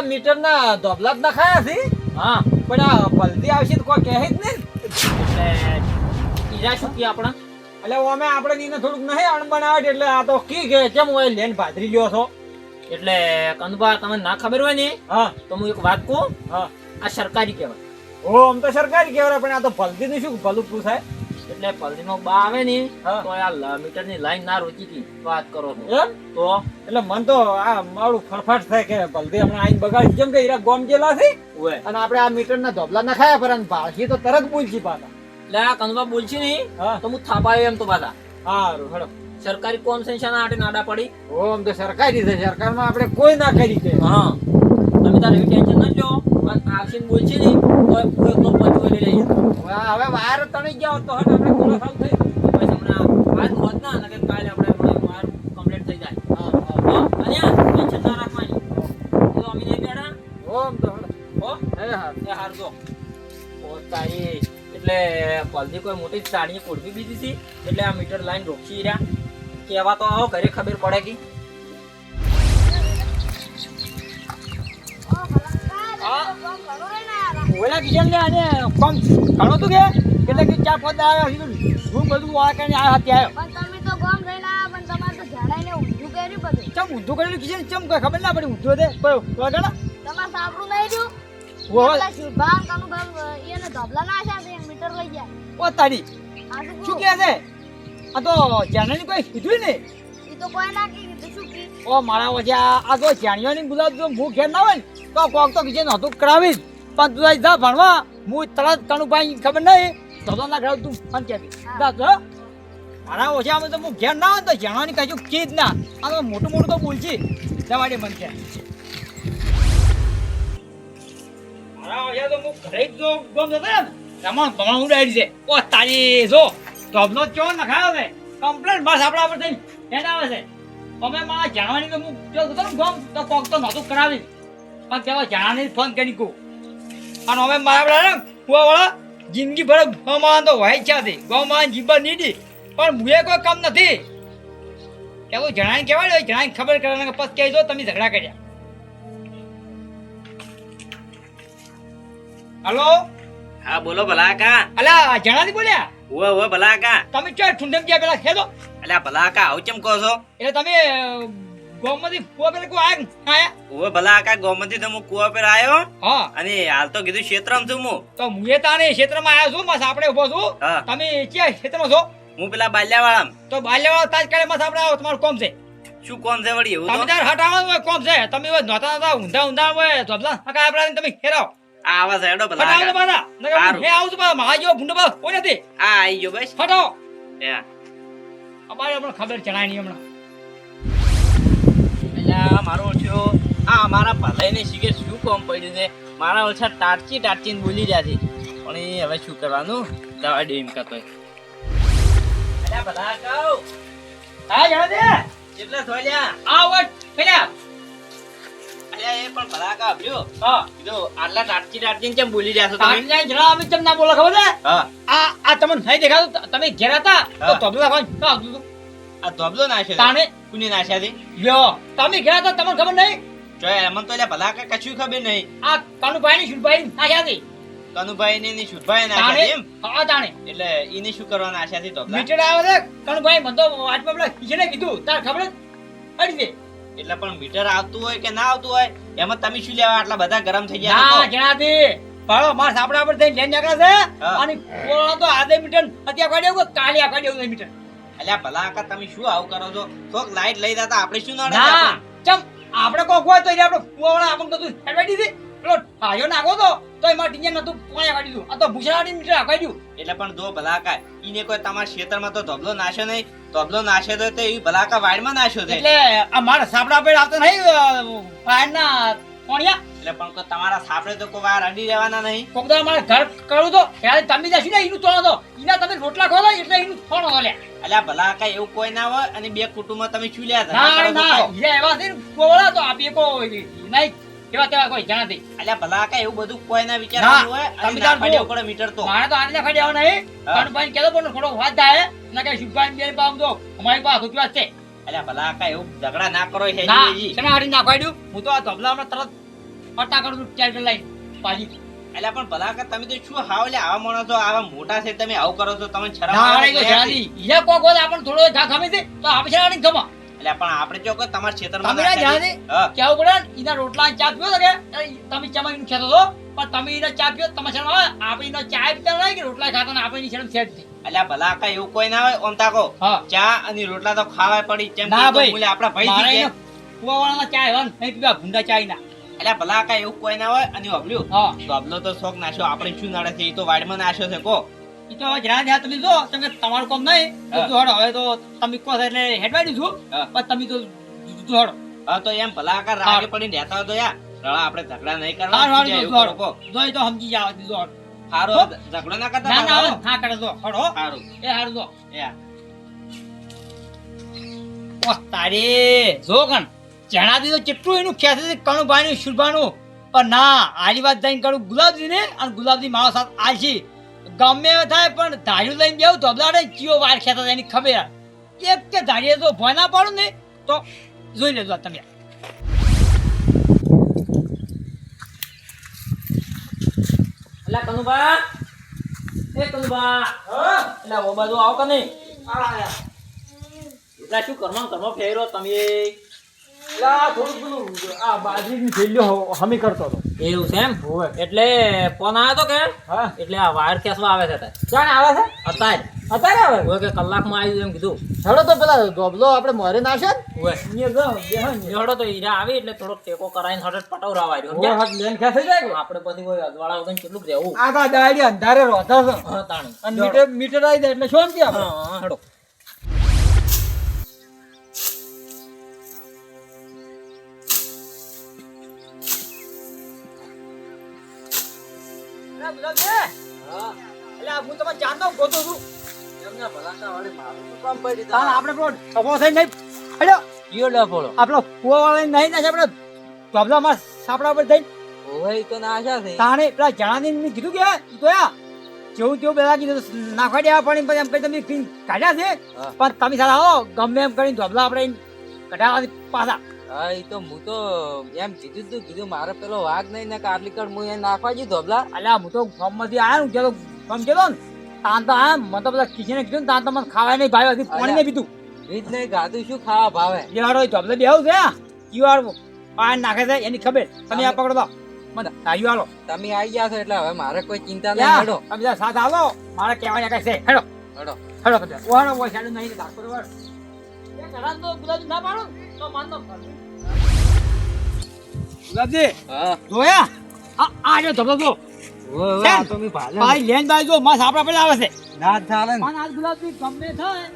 આ મીટરના ધોબલા જ નખાયા છે? હા. પણ આ ભલતી આવશે તો કોઈ કહે જ નહીં ઈરા શું કે આપણા? એટલે અમે આપણે એને થોડુંક નહીં અણ બનાવટ એટલે આ તો કી કે કેમ હોય લેન ભાદરી ગયો છો? એટલે કંદબા તમને ના ખબર હોય ને? હા. તો હું એક વાત કહું? હા. આ સરકારી કહેવાય. ઓ આમ તો સરકારી કહેવાય પણ આ તો ભલતી નહીં શું ભલું પૂછાય? એટલે પલ્લીનો બા આવે ને. તો આ મીટરની લાઈન ના રોકી હતી વાત કરો તો? એટલે મન તો આ મારું ફરફાટ થાય કે ભલતી હમણાં આઈને બગાડી. જેમ કે હીરા ગોમ જેલા છે? અને આપણે આ મીટર ના ધોબલા નખાયા પર ભાષી તો તરત બોલશી પાછા. એટલે આ કનવા બોલશી નહીં તો હું થાપાય એમ તો પાછા. સારું હડો. સરકારી કોમ સેન્શન આટે નાડા પડી? ઓમ તો સરકારી છે સરકારમાં આપણે કોઈ ના કરી કે હા. તમે તારે ટેન્શન ન લો આક્ષિન બોલશે નહીં તો પૂરો એકલો લઈ લઈએ હવે વાયર તણી ગયા તો હટ આપણે થઈ પછી હમણાં આજ હોત ના નકર કાલે આપણે કમ્પ્લીટ થઈ જાય. હા હા હો. ટેન્શન ના રાખવાની. તો અમે નહીં બેઠા? ઓ આમ તો હેડો હો? હે હા એ હારજો ઓ તારી એટલે પલદી કોઈ મોટી સાડી કોડવી દીધી હતી એટલે આ મીટર લાઈન રોકી રહ્યા. કેવા તો આવો ઘરે ખબર પડે કે. ઓલા કિચન લે અને કોમ ઘણો તું કે? એટલે કે ચા દાડા આવ્યા હું બધું આ કરીને આ હાથે આવ્યો. પણ તમે તો ગોમ રહીને પણ તમારે તો ઝાડાઈને ઊંધું કર્યું બધું. ચમ ઊંધું કરેલું કિચન ચમ કોઈ ખબર ના પડી ઊંધું દે કોઈ વગાડો તમારે સાંભળું નહીં રહ્યું? ઓ પેલા શુભાંગ, કનુભાઈ, એને ધબલા ના છે, મીટર લઈ ગયા. ઓ તારી. શું કે કહે? છે? આ તો જાનની કોઈ કીધું ને? એ તો કોઈ ના કીધું, શું કી? ઓ મારા વચ્ચે આ તો તો જાણ્યોની ગુલાબ જો હું ઘેર ના હોય ને તો કોક તો કિચન હતું કરાવીશ. પણ તું જા ભણવા. હું તરત કણુભાઈ ખબર નહીં તો ના કરાવ તું. ફોન કે, જા તો મારા ઓછા અમે તો હું ઘેર ના હોય તો જાણવાની કશું કે જ ના. આ મોટું મોટું તો બોલશી જવાડે મન છે મારા ઓછા તો હું ઘરે ગમ જતો ભમણ છે. ઓ તારી, જો ધોબનો ચો નખાયો છે. કમ્પ્લેટ બસ આપણા પર થઈને. હેડ આવે છે. અમે મારા જાણવાની તો હું જો ગમ. તો કોક તો નહોતું કરાવી પણ કેવા જાણવાની ફોન કરી કહું. અને અમે મારા પેલા કુવા વાળા જિંદગી ભર ગૌમાન તો હોય છે. તે ગૌમાન જીવન નીડી પણ મુએ કોઈ કામ નથી. એવું જણાને કહેવાય ને જણાને ખબર કરવાના પછી કહી દો તમે ઝઘડા કર્યા. હલો? હા બોલો ભલા કા અલા જણાની બોલ્યા? ઉવે ઉવે ભલા કા તમે ક્યાં ઠુંડમ ગયા પેલા? ખેદો અલ્યા ભલા કા આવું ચમ કહો છો? એટલે તમે ગૌમાંથી કુવા પેલા કોઈ આયા આયા. ભલા આકા ગોમતી તો હું કુવા પર આયો. હા. અને હાલ તો કીધું ક્ષેત્રમ છું હું. તો મુએ તાને ક્ષેત્રમાં આયો છું મસ આપણે ઊભો છું. તમે ક્યાં ક્ષેત્રમાં છો? હું પેલા બાલ્યાવાળા તો બાલ્યવાળા તાજકાળે મસ આપણે આવો તમારું કોમ છે. શું કોમ છે વળી એવું તમે તાર હટાવવાનું હોય કોમ છે. તમે હોય નોતા નોતા ઊંધા ઊંધા હોય ધોબલા આકા આપણે તમે ખેરાવ આવા હેડો ભલા હટાવો બાદા નકર હે આવું છું પાછા. મારા જેવો ભૂંડો પાછો કોઈ નથી. આ આઈ ગયો બસ. હટાવો. અમારે હમણાં ખબર ચડાય નહીં હમણાં. મારો ઓછો આ મારા ભલાઈને શીખે શું કોમ પડ્યું છે? મારા ઓછા ટાટચી ટાટચીને બોલી રહ્યા છે. પણ એ હવે શું કરવાનું? દવા ડેમ એમ અલ્યા ભલા કહું. હા જણા દે કેટલા થોડ્યા આ વટ પેલા. અલ્યા એ પણ ભલા કા આપ્યો હા. કીધું આટલા ટાટચી ટાટચી કેમ બોલી રહ્યા છો તમે? તારી જણા અમે કેમ ના બોલો ખબર છે? હા. આ આ તમને નહીં દેખાતું? તમે ઘેર હતા? તો. આ ધોબલો નાખ્યો તાણે? કુને નાખ્યા છે? લ્યો તમે ગયા તો તમને ખબર નહીં? જો એમાં તો એટલે ભલા કા કશું ખબર નહીં. આ કનુભાઈ ની શુભાઈ નાખ્યા હતી કનુભાઈ ને શુભભાઈ નાખ્યા છે એમ? હા તાણે. એટલે ઈને શું કરવાના આશા થી ધોબલા? મીટર આવે છે? કનુભાઈ મને તો વાતમાં પેલા કીધું. તાર ખબર અડી પડી દે. એટલે પણ મીટર આવતું હોય કે ના આવતું હોય એમાં તમે શું લેવા? આટલા બધા ગરમ થઈ ગયા ના? જણાતી પાળો માર સાપડા પર થઈને લેન નીકળે છે. અને કોળો તો આધે મીટર અત્યારે કાઢ્યો કે કાલે કાઢ્યો મીટર? અલ્યા ભલા આકા તમે શું આવું કરો છો? થોક લાઈટ લઈ જતા આપણે શું નડે ના. ચમ આપણે કોક હોય તો આપણે કુવાવાળા આપણને તો હેડવાઈ દે પેલો ઠાયો નાખો તો તો એમાં ટીંજે નતું પાણી કાઢી દઉં આ તો ભૂસડાની મીટર કાઢ્યું એટલે પણ જો ભલાકા ઈને કોઈ તમારા ક્ષેત્રમાં તો ધબલો નાશ્યો નહીં. ધબલો નાશે તો તે ઈ ભલા વાડમાં નાશ્યો છે. એટલે આ મારા સાપડા પેડ આવતો નહીં પાયરના કોણિયા? એટલે પણ કો તમારા સાપડે તો કોઈ વાર અડી રહેવાના નહીં. કોક મારે ઘર કરું તો ત્યારે તમે જશો ને એનું તોડો એના તમે રોટલા ખો એટલે એનું થોડો લે એટલે ભલા આકા એવું કોઈ ના હોય અને બે કુટુંબ તમે શું લ્યા ના ના એ એવા છે કોળા તો આપીએ કો નહીં. કેવા તેવા કોઈ જાણતી અલ્યા ભલા આકા એવું બધું કોઈ ના વિચારવાનું હોય તમે તાર પાડ્યો પડે મીટર તો મારે તો આને ખાડી આવ નહીં. પણ ભાઈ કેતો પણ થોડો વાત થાય. ના કે શુભાઈ બેન પામ દો અમારી પાસે રૂપિયા છે. અલ્યા ભલા કાંઈ એવું ઝઘડા ના કરો હે ના. શેના ના કાઢ્યું હું તો આ ધબલામાં તરત અટા કરું લઈ ટ્રેક્ટર એટલે પણ ભલા કે તમે તો શું હાવ લે આવા માણસો આવા મોટા છે તમે આવું કરો છો તમે શરમ આવે છે? જણાની કોક હોય આપણને થોડો ઘા ગમે છે તો આપણે શેનાની ગમા. એટલે પણ આપણે જો તમારા ક્ષેત્રમાં તમે જાણે? કેવું પડે? એના રોટલા ચા પીવો કે તમે ચમાઈ ખેતો હતો પણ તમે એના ચા પીવો તમે શરમ આવે આપણે ચા પીતા નહીં કે રોટલા ખાતા ને આપણે ઈની છે અલ્યા ભલા કાંઈ એવું કોઈ ના હોય ઓમ તાકો. ચા અને રોટલા તો ખાવા પડી કેમ ના કે તો ભાઈ. આપણા ભાઈ કુવાવાળાના ચા એવા નહીં પીવા ભૂંડા ચા ઈના. અલ્યા ભલા કાંઈ એવું કોઈ ના હોય અને હબલ્યું હા. તો શોખ નાશ્યો આપણે શું નાડે છે એ તો વાડમાં નાશ્યો છે કો. એ તો હવે જ્યાં જ્યાં તમે જો તમે તમારું કોમ નહીં તો હવે તો તમે કહો એટલે હેડવાડી છું પણ તમે તો જોડો. હા તો એમ ભલા આકાર રાગે પડીને રહેતા તો યાર રળા આપણે ઝઘડા નહીં કરવા. જોઈ તો સમજી જાવ દીધો હારો ઝઘડો ના કરતા ના ના હા. કરે જો. હડો. હારું. એ હારું જો. ઓહ, તારે જો કણ જણાવી તો કેટલું એનું ખેંચે કણુભાઈનું શુરભાનું પણ ના આલી વાત જઈને કરું ગુલાબજી ને અને ગુલાબજી મારો સાથ આલશી. ગમે થાય પણ ધાર્યું લઈને બેવું તો અબલાડે ચિયો વાર ખેતા એની ખબર. એક કે ધારીએ તો ભય ના પાડું ને તો જોઈ લેજો તમે. એટલે કનુભા. એ કનુભા. એટલે ઓ બાજુ આવો કે નહીં? એટલે શું ઘરમાં ને ફેરો તમે? એવું છે એમ? એટલે ફોન આવ્યો તો કે? એટલે આ વાયર ખેંચવા આવે છે ક્યાં આવે છે? અત્યારે. અત્યારે આવે? હોય કે કલાકમાં આવી એમ કીધું. હેડો તો પેલા ગોબલો આપણે મોરે નાશે હોય તો હીરા આવી એટલે થોડોક ટેકો કરાવીને હઠ પટાવરાવા આવ્યો ને લેન ખેંચાઈ જાય કે? આપણે પછી કોઈ અજવાળા વગર કેટલું રહેવું. આ દાડી અંધારે રોતા છે. હા તાણી. અને મીટર મીટર આવી જાય એટલે આપણે હા, હડો. એટલે હું તમારે ચાંદો ગોતો છું. આપણે પેલો ટપો થઈને નહીં હેડો. કયો ડફોળો આપણો કુવાવાળા નહીં ના આપણે ધોબલામાં સાપડા પર થઈ ઓય તો ના આશા તાણે પેલા જણાની મેં કીધું કે તો જેવું તેવું પેલા કીધું નાખવા દેવા પણ પછી એમ કઈ તમે કાઢ્યા છે. પણ તમે સારા આવો ગમે એમ કરીને ધોબલા આપણે કઢાવવા પાછા હા એ તો હું તો એમ કીધું તું કીધું મારે પેલો વાઘ નહીં ને કાટલી કડ હું એને નાખવા જઈ ધોબલા અલ્યા હું તો ગામમાંથી આયા ને ચલો ફોર્મ ચલો ને તાન તો આમ મને તો બધા કિચને કીધું ને તાન તો મને ખાવા નહીં ભાઈ હજી પાણી નહીં પીધું. રીત નહીં ગાતું શું ખાવા ભાવે? વાળો ધોબલે બેહું છે ઈ વાળો પાણી નાખે છે એની ખબર. તમે આ પકડો તો. મને વાળો. તમે આવી ગયા છો એટલે હવે મારે કોઈ ચિંતા નહીં યા, હેડો. તમે સાથ આવો. મારે કહેવાય કઈ છે હેડો. હેડો. હેડો ઓહાડો ઓય નહીં રાખો વાળો એ ઘરાન તો ગુલાબજી ના પાડો ને, તો માનતો ગુલાબજી જોયા? આ આ જો ધોબલો જો ભાઈ લેન ભાઈ જો માસ આપડા પેલા આવે છે. ના ચાલે પણ આજ ગુલાબજી ગમે થાય.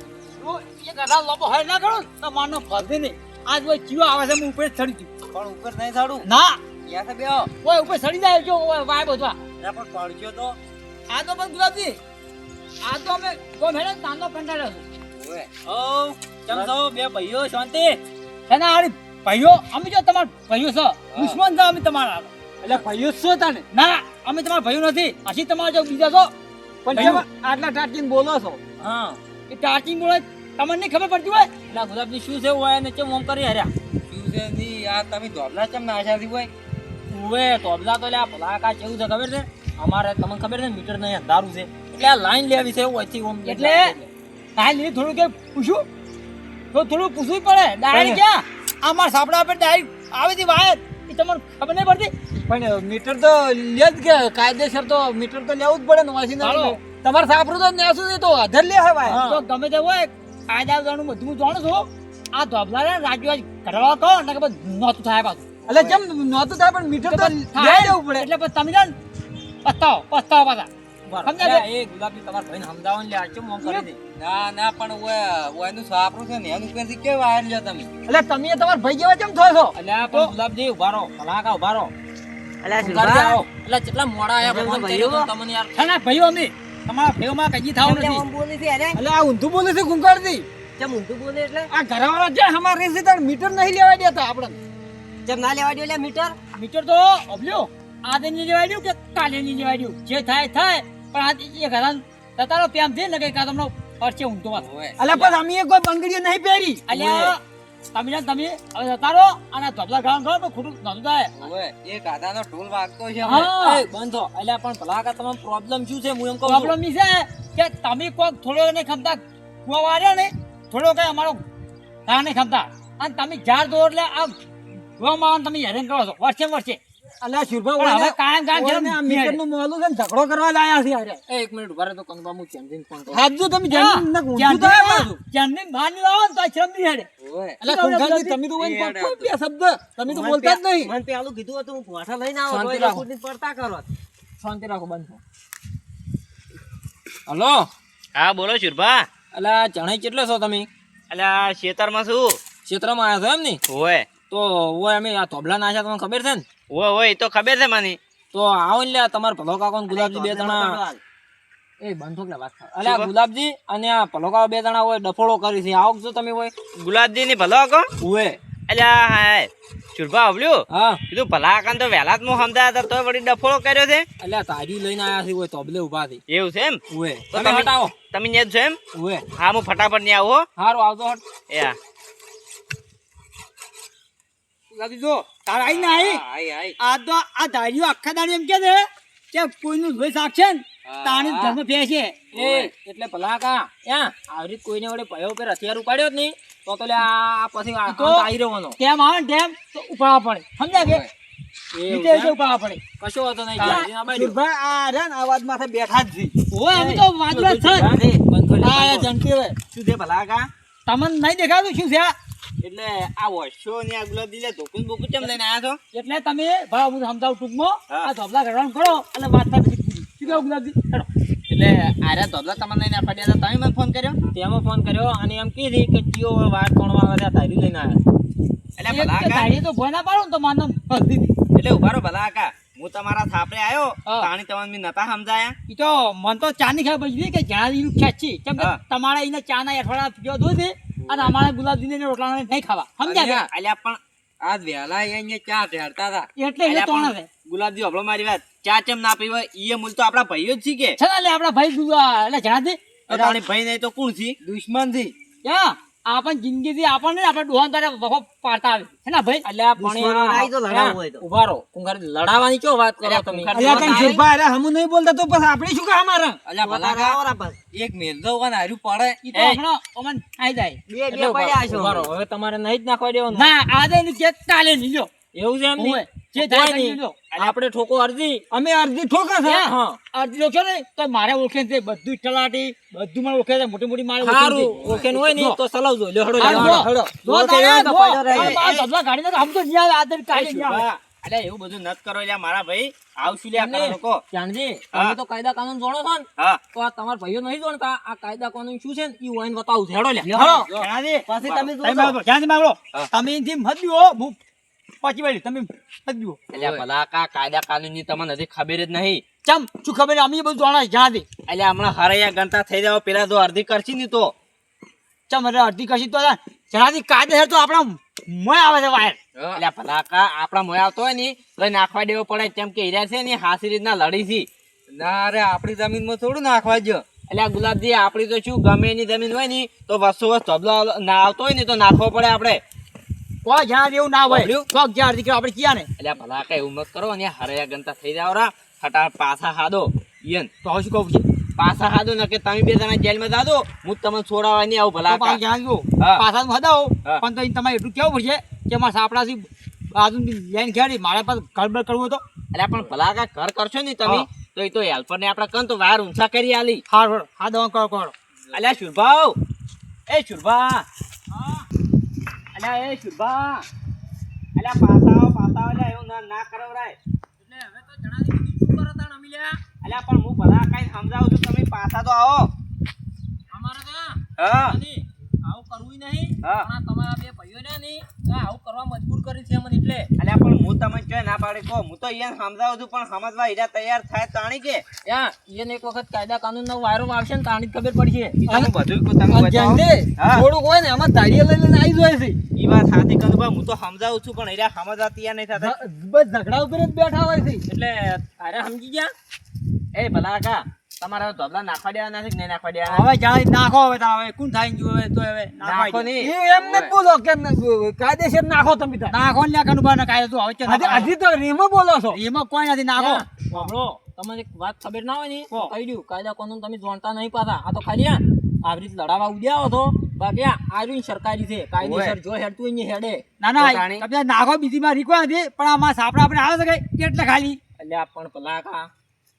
તો એ ગધા લોબો ના કરો તો માનો ફરતી નહીં. આજ ભાઈ ચીયો આવે છે હું ઉપર ચડી ગયું. પણ ઉપર નહીં ચાડું. ના. તો ઓય ઉપર ચડી જાય જો ઓય વાય બધવા ના પણ પડજો તો. આ તો પણ ગુલાબજી આ તો અમે કોમ હેડે નાનો કંટાળ્યો છે. ઓય ઓ બે ભાઈઓ શાંતિ? એના હારી ભાઈઓ અમે જો તમારા ભાઈઓ છો. દુશ્મન છો અમે તમારા. એટલે ભાઈઓ છો તને? ના અમે તમારા ભાઈઓ નથી. હજી તમારા જો બીજા છો. પણ. આટલા ટાટકીને બોલો છો. હા. એ ટાટકીને બોલે તમને ખબર પડતી હોય? એટલે ગુલાબજી શું છે? હોય ને કેમ ઓમ કરી હર્યા? શું છે ની આ તમે ધોબલા ચમ નાશાથી હોય? ઉવે ધોબલા તો લ્યા ભલાકા કેવું છે ખબર છે? અમારે તમને ખબર છે મીટર નહીં અંધારું છે. એટલે આ લાઈન લેવી છે ઓયથી ઓમ એટલે લાઈન લીધે થોડું કે પૂછું. તો થોડું પૂછવું પડે. ડાયરેક્ટ ક્યાં? આ મારા સાપડા પર ડાયરેક્ટ આવે હતી વાયર એ તમને ખબર નહીં પડતી? પણ મીટર તો લે જ કે કાયદેસર તો મીટર તો લેવું જ પડે ને વાસી ના તમારે સાપરું તો નેસું છે તો અધર લે હવે. તો ગમે તે હોય કાયદા જાણું બધું હું જાણું છું. આ ધોબલા રાજવાજ કરવા કહો ને કે નહોતું થાય પાછું. એટલે જેમ નહોતું થાય? પણ મીટર તો લેવું પડે. એટલે તમે જાણ પસ્તાવો પસ્તાવો પાછા. એ ગુલાબજી તમારા ભાઈને સમજાવો ને લ્યા કેમ કરી દે. ના ના પણ ઓય ઓયનું સાપરું છે ને એનું ઉપરથી કેવું વાયર લ્યો તમે? એટલે તમે તમારા ભાઈ જેવા કેમ થયો છો? એટલે આ પણ ગુલાબજી ઊભા રહો ભલા કા ઊભા રહો. અલ્યા ઉઘાડી આવો. એટલે કેટલા મોડા આયા ફોન કર્યો તો તમને યાર. ના ના ભાઈઓ અમે તમારા ભાઈઓમાં કઈ થવું નથી. એટલે આ ઊંધું બોલે છે ગુંગારથી આ ઘરવાળા જે અમારે રહેશે તાર મીટર નહીં લેવા દેતા આપણે. મીટર? તો અબલ્યો આજે ની લેવાય દઉં કે કાલે ની લેવાય દઉં જે થાય થાય. પણ આ જે ઘરાન તતારો પ્યામ દે લગે કે તમને પરચે ઊંધો વાત. અલ્યા પણ અમે કોઈ બંગડીઓ નહીં પહેરી. અલ્યા તમે તમે હવે તતારો અને ધોબલા ગામ તો ખોટું નતું થાય. એ ગાધાનો ઢોલ વાગતો છે. હા. બંધો. અલ્યા પણ ભલા કા તમને પ્રોબ્લેમ શું છે? હું એમ કહું પ્રોબ્લેમ ઈ છે કે તમે કોક થોડો ને ખમતા કુવા વાળ્યા ને થોડો કઈ અમારો કાને નહીં ખમતા. અને તમે જાર દો એટલે આ કુવામાં તમે હેરાન કરો છો. વર્ષે વર્ષે. શુરભા હવે છે ને મોલું છે ને ઝઘડો કરવા લાયા છે યાર એક મિનિટ ઊભા રહે તો કંગબા હું ચેન્જીને ફોન કરું. હાથ તમે હા, ને ઊંધું થાય પાછું. જ્યાંની માની લાવો ને તો આ હેડે. ઓવે અલ્યા તમે તો કોઈ કોઈ- કોઈ શબ્દ? તમે તો બોલતા જ નહીં. શાંતિ રાખો. શાંતિ રાખો બંધો હલો. હા બોલો શુરભા અલ્યા ચણાઈ કેટલો છો તમે? અલ્યા ખેતરમાં શું ક્ષેત્રમાં આવ્યા છો એમ ને? હોય તો ઓય અમે આ તોબલા નાખ્યા તમને ખબર છે ને? ઓય ઓય તો ખબર છે મને. તો આવો ને લ્યા તમારા ભલો કાકો ને ગુલાબજી બે જણા. એ બંધો કે વાત કર. અલ્યા ગુલાબજી અને આ ભલો કાકો બે જણા હોય ડફોડો કરી છે. આવો છો તમે હોય? ગુલાબજી ની ભલો હકો ઓય. અલ્યા હાય. શુરભા આવલ્યો? હા. કીધું ભલા કાન તો વહેલા જ મો સમજાયા હતા તો વળી ડફોડો કર્યો છે. અલ્યા તારી લઈને આયા છે હોય તોબલે ઊભા થી એવું છે એમ? ઓય. તમે હટાવો. તમે ન્યા જ છો એમ? ઓય. હા હું ફટાફટ નહીં આવો હો. હારું આવતો હટ. એ હા ગુલાબજી આઈ ને આઈ. આઈ આઈ. આ તો આ ધારીઓ આખા દાડી એમ કે છે કે કોઈનું લોહી સાક્ષે ને તાણી ધર્મ ફેંસે એ એટલે ભલા કા યા આવી કોઈને વડે પયો ઉપર હથિયાર ઉપાડ્યો જ નહીં તો તો લે આ પછી તો- આવી રહેવાનો. તેમ આવે ને તેમ તો ઉપાડવા પડે. સમજ્યા કે? એવું નીચે છે? ઉપાડવા પડે. કશો વાંધો નહીં હા. જલ્દી આ બાજુ. શુરભા આ રહ્યા ને અવાજ માથે બેઠા જ છે. ઓય અમે તો વાંચવા જ છે. એ, બંધ કરી લે, આ બંધ જંકી હવે. શું છે ભલા કા? તમને નહીં દેખાતું શું છે? આ? એટલે આ વર્ષો ને આ ગુલાબજી લે ધોકું બોકું કેમ લઈને આયા છો? એટલે તમે ભાવ હું સમજાવું ટૂંકમાં. આ ધોબલા કરવાનું કરો અને વાત થાય શું હેડો. એટલે આર્યા ધોબલા તમને લઈને ફાડ્યા હતા તમે મને ફોન કર્યો? તેમાં ફોન કર્યો અને એમ કીધી કે જીઓ વાત કોણવા આવે છે તારી લઈને આવ્યા એટલે એક તો ભોય ના પાડો ને તો માનમ હલતી હતી. એટલે ઉભારો ભલા કા હું તમારા થાપડે આવ્યો. પાણી તમને મેં નતા સમજાયા. તો મન તો ચા ની ખબર પડી કે જ્યાં ઈનું ખેંચી. કેમ કે હા. એને ચા ના અઠવાડિયા પીવા દો. છે અને અમારે ગુલાબજી ને રોટલા નહીં ખાવા. સમજ્યા અલ્યા પણ આજ વહેલા અહીંયા ચા ઢેરતા હતા? એટલે એ પણ છે ગુલાબજી હબળો મારી વાત. ચા ચમ ના પીવા? ઈએ મૂલ તો આપણા ભાઈઓ જ છી કે? છે ને આપણા ભાઈ એટલે જણા દે તાણી ભાઈ નહીં તો કોણ છી? દુશ્મનથી યા આપણ જિંદગીથી આપણને આપણે ડોહાન તારે વખો પાડતા આવે. છે ને ભાઈ? એટલે પણ આઈ તો લડાવવું હોય તો. ઊભા રહો. કુંભાર લડાવવાની કયો વાત કરો તમે? અલ્યા કઈ શુરભા અરે હમું નહીં બોલતા તો પછી આપણે શું કામ મારે અલ્યા ભલા કા એક મેલદો વન હાર્યું પડે ઈ તો એ. ઓમન આઈ જાય. એટલે ઊભા ઊભા રહો. હવે તમારે નહીં જ નાખવા દેવાનું. ના આજે ને કે તાલે નહીં એવું છે એમ નહીં? જે થાય નહીં. આપણે ઠોકો અરજી. અમે અરજી ઠોકા છે? હા. હા અડધી ને. તો મારે ઓળખે છે બધું ચલાટી બધું મને ઓળખે છે મોટી મોટી મારે સારું ઓળખેન હોય ને તો ચલાવજો. લે હડો હડો. જો. તારે, હોય તો જો. આ આમ તો જ્યાં આદર કાઢી ગયા આવે. એવું બધું નત કરો લ્યા મારા ભાઈ. આવશું લ્યા કરો લોકો ચાંદજી તમે તો કાયદા કાનૂન જોણો છો ને? હા. તો આ તમાર ભાઈઓ નહીં જોણતા. આ કાયદા કાનૂન શું છે ને? ઈ વાઈન બતાવું હેડો લ્યો હળો. ચાંદજી પછી તમે તમે ચાંદજી માગો. તમે એનથી મત હું પછી વાળી તમે સમજો. અલ્યા ભલા કા કાયદા કાનૂનની તમને હજી ખબર જ નહીં. ચમ શું ખબર અમે બધું જાણા જ્યાં દે અલ્યા હમણાં હરાયા ગણતા થઈ જાવ પેલા તો અડધી કરશી ની તો. ચમ અરે અડધી કરશી તો જ્યાંથી કાયદેસર તો આપણા મોય આવે છે વાયર. અલ્યા ભલા કા આપણા મોય આવતો હોય ને તો નાખવા દેવો પડે કેમ કે હીરા છે ને હાસી રીતના લડી છે. ના રે આપણી જમીનમાં થોડું નાખવા જો અલ્યા ગુલાબજી આપણી તો શું ગમે એની જમીન હોય ને તો વસ્તુ વસ્તુ તબલો ના આવતો હોય ને તો નાખવો પડે આપણે. કોઈ જ્યાં એવું ના હોય બબલ્યું? જ્યાં અડધી આપણે ક્યાં ને? અલ્યા ભલા કા એવું કરો ને હરૈયા ગણતા થઈ જાવ રા ફટા પાછા હાદો. ઈયન તો શું કહું છે? પાછા હાદો ને કે તમે બે જણા જેલમાં જાદો હું તમને છોડાવવા નહીં આવું ભલા તો પાછું કા જ્યાં જો હા. પાછા હદાવો. પણ તો તમારે એટલું કેવું પડશે કે મારા સાપડાથી બાજુ લાઈન ખેડી મારે પાસે ગડબડ કરવું તો. અલ્યા પણ ભલા કા ઘર કરશો ને તમે તો એ તો હેલ્પર ને આપણે કન તો વાર ઊંચા કરી આલી. હાર હા દવા કરો કરો. અલ્યા શુરભાવ. એ શુરભા. અલ્યા એ શુરભા અલ્યા એવું ના ના કરવરાય એટલે હવે તો જણાવી દીધું શું કરો તાણ અમે લ્યા અલ્યા પણ હું ભલા કઈ સમજાવું છું તમે પાછા તો આવો. અમારે તો હા. નહીં, નહીં. હા. તમારા બે ભાઈઓને નહીં. આવું કરવા મજબૂર કરી છે મને એટલે. અલ્યા પણ હું તમને જો ના પાડી કહો. હું તો અહીંયા સમજાવું છું પણ સમજવા ઈરા તૈયાર થાય તાણી કે? યા એને એક વખત કાયદા કાનૂન નો વાયરો આવશે ને તાણી ખબર પડશે તમે બધું કો તમે બતાવો. થોડું. હોય ને એમાં ધારીએ લઈને આવી જાય છે. ઈ વાત સાચી કંદુભા હું તો સમજાવું છું પણ ઈરા સમજવા તૈયાર નહીં થતા. બસ ઝઘડા ઉપર જ બેઠા હોય છે. એટલે અરે સમજી ગયા? એ ભલા કાકા તમારે ધોબલા નાખવા દેવાના છે નહીં નાખવા દેવાના? હવે જાણે નાખો હવે હવે કોણ થાય ને તો હવે નાખો નાખો નહીં. એ એમને બોલો કે કાયદેસર નાખો તમે. નાખો ને લ્યા કનુભા કાયદો તું હવે હજી હજી તો રીમો બોલો છો. એમાં કોઈ નથી નાખો. સાંભળો તમને એક વાત ખબર ના હોય ને? કહી દઉં કાયદા કાનૂન તમે જાણતા નહીં પાછા. આ તો ખાલી આવી રીતે લડાવા ઉડ્યા હતો બાકી આ આર્યું સરકારી છે. કાયદેસર જો હેડતું ને હેડે. ના ના તમે નાખો બીજી માં રીકવા નથી પણ આમાં સાપડા આપણે આવે શકે એટલે ખાલી? એટલે પણ પેલા કા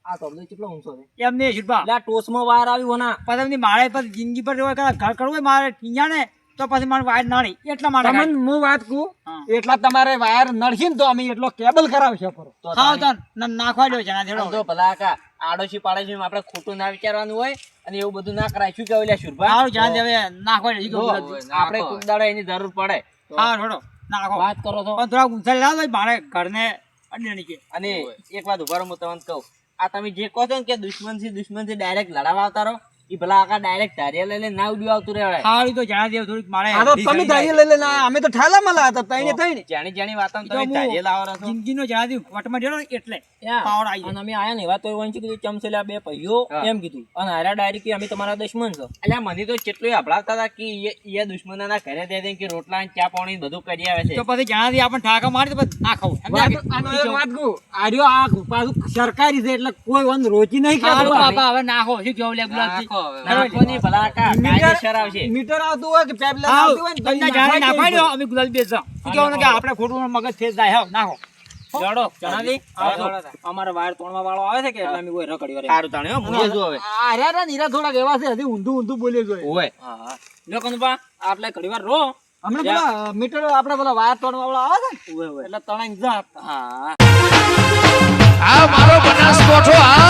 આ તો કેટલો ઊંચો છે. એમ નહીં શુભા એટલે આ ટોસમાં વાયર આવી હોના પછી એમની મારે પછી જિંદગી પર ઘર કરવું હોય મારે ને તો પછી મારે વાયર નાણી એટલા માટે તમને હું વાત કહું? એટલા તમારે વાયર નડશે ને તો અમે એટલો કેબલ કરાવશે ખરો. હા તો નાખવા દો છે ના આમ દેડો તો ભલા કા આડોશી પાડોશી આપણે ખોટું ના વિચારવાનું હોય અને એવું બધું ના કરાય. શું કેવું લ્યા શુરભા સારું જાણ દેવે નાખવા દે જો, આપણે કોક દાડો એની જરૂર પડે. હા થોડો નાખો. વાત કરો તો. પણ થોડા ગુંસાઈ લાવો મારે ઘરને અડી અને એક વાત ઊભા રહો હું તમને કહું. આ તમે જે કહો છો ને કે દુશ્મનથી દુશ્મનથી ડાયરેક્ટ લડાવા આવતા રહો. એ ભલા આખા ડાયરેક્ટ ધારિયા લઈને ના ઉડ્યું આવતું રહેવાય. સારું તો જાણ દે થોડીક મારે આ તો તમે ધારી લઈને આયા. અમે તો ઠાલા મળ્યા હતા તઈને તઈને જાણી જાણી વાતો તમે ધારિયા લાવો છો. જિંદગીનો જાણ દે વટમાં જેડો એટલે પાવર આવી અને અમે આયા ને એવા તો એવું કીધું ચમચેલા બે ભાઈઓ એમ કીધું. અને હારા ડાયરેક્ટ અમે તમારા દુશ્મન છો. એટલે મને તો કેટલું હભળાવતા હતા કે એ- એ ઘરે દે દે કે રોટલા ને ચા પાણી બધું કરી આવે છે. તો પછી જાણ દે આપણને ઠાકા મારી તો પછી ખાવું. વાત- કહું. આર્યો આ પાછું સરકારી છે એટલે કોઈ વન રોચી નહીં કે બાપા હવે નાખો શું કેવું લે નાખો નાખો ની ભલા હોય ખોટું મગજ થઈ જાય નાખો. મીટર આપણે વાયર તોડવા વાળો આવે એટલે તણાઈ આ મારો બનાસ આ